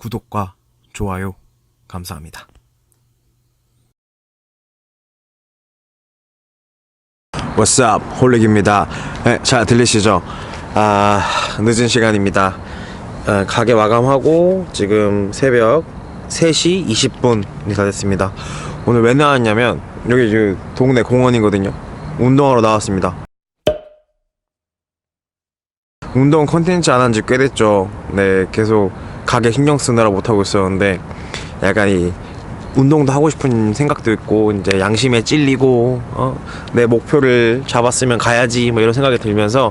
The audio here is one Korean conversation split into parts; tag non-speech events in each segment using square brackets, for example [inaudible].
구독과 좋아요 감사합니다. Up, 홀릭입니다. 네, 잘 들리시죠? 아, 늦은 시간입니다. 아, 가게 마감하고 지금 새벽 3시 20분이 다 됐습니다. 오늘 왜 나왔냐면 여기 그 동네 공원이거든요. 운동하러 나왔습니다. 운동 컨텐츠 안 한 지 꽤 됐죠. 네, 계속 가게 신경 쓰느라 못하고 있었는데 약간 이 운동도 하고 싶은 생각도 있고 이제 양심에 찔리고 어? 내 목표를 잡았으면 가야지 뭐 이런 생각이 들면서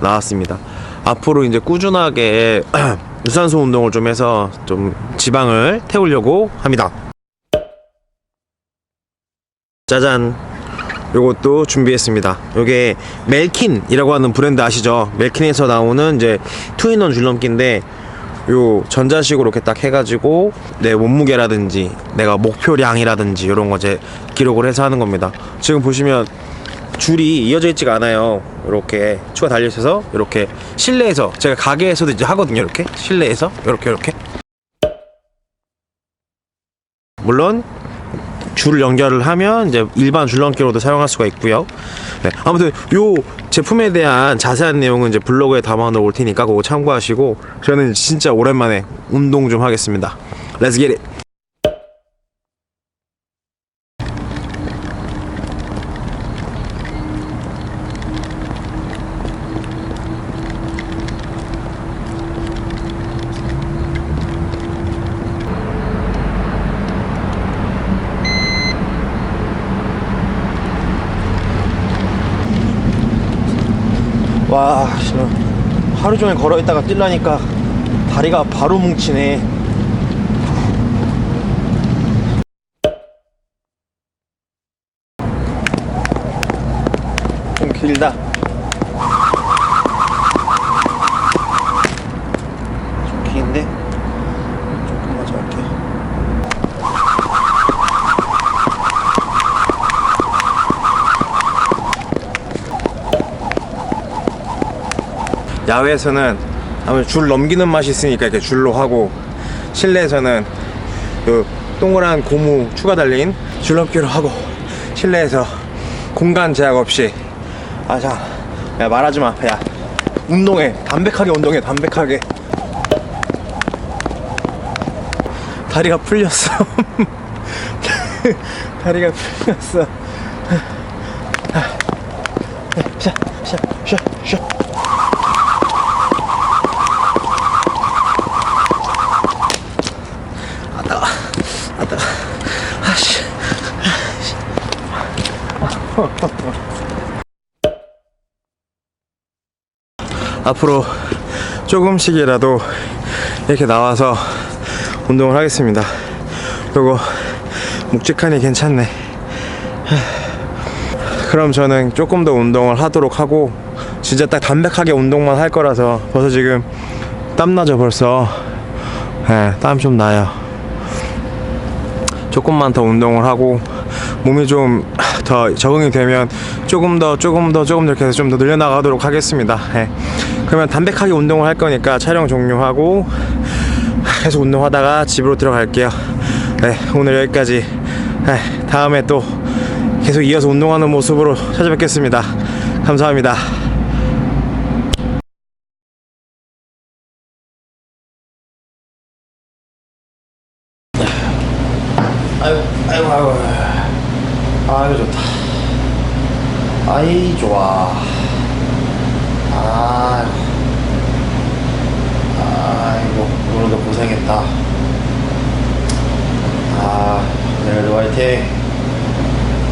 나왔습니다. 앞으로 이제 꾸준하게 [clears throat] 유산소 운동을 좀 해서 좀 지방을 태우려고 합니다. 짜잔. 요것도 준비했습니다. 요게 멜킨이라고 하는 브랜드 아시죠? 멜킨에서 나오는 이제 투인원 줄넘기인데 요 전자식으로 이렇게 딱 해가지고 내 몸무게라든지 내가 목표량이라든지 이런 거제 기록을 해서 하는 겁니다. 지금 보시면 줄이 이어져 있지가 않아요. 이렇게 추가 달려 있어서 이렇게 실내에서 제가 가게에서도 이제 하거든요. 이렇게 실내에서 이렇게 이렇게 물론 줄을 연결을 하면 이제 일반 줄넘기로도 사용할 수가 있고요. 네, 아무튼 요 제품에 대한 자세한 내용은 이제 블로그에 담아 놓을 테니까 그거 참고하시고 저는 진짜 오랜만에 운동 좀 하겠습니다. Let's get it. 와, 하루 종일 걸어 있다가 뛰려니까 다리가 바로 뭉치네. 좀 길다. 좀 긴데? 조금만 더 할게요. 야외에서는 아무래도 줄 넘기는 맛이 있으니까 이렇게 줄로 하고 실내에서는 그 동그란 고무 추가 달린 줄넘기로 하고 실내에서 공간 제약 없이 아자 야 말하지 마 야 운동해. 담백하게 운동해. 담백하게. 다리가 풀렸어. [laughs] 다리가 풀렸어. 샤샤샤샤 아따가 아따가 아씨 [laughs] 앞으로 조금씩이라도 이렇게 나와서 운동을 하겠습니다. 그리고 묵직하니 괜찮네. [sighs] 그럼 저는 조금 더 운동을 하도록 하고 진짜 딱 담백하게 운동만 할 거라서 벌써 지금 땀나죠 벌써. 예, 땀좀 나요. 조금만 더 운동을 하고 몸이 좀 더 적응이 되면 조금 더 조금 더 조금 더 이렇게 해서 좀 더 늘려나가도록 하겠습니다. 예. 그러면 담백하게 운동을 할 거니까 촬영 종료하고 계속 운동하다가 집으로 들어갈게요. 네, 오늘 여기까지. 예, 다음에 또 계속 이어서 운동하는 모습으로 찾아뵙겠습니다. 감사합니다. 아유, 아유, 아유 좋다. 아이 좋아. 아 아이고 오늘도 고생했다. 아 오늘도 화이팅.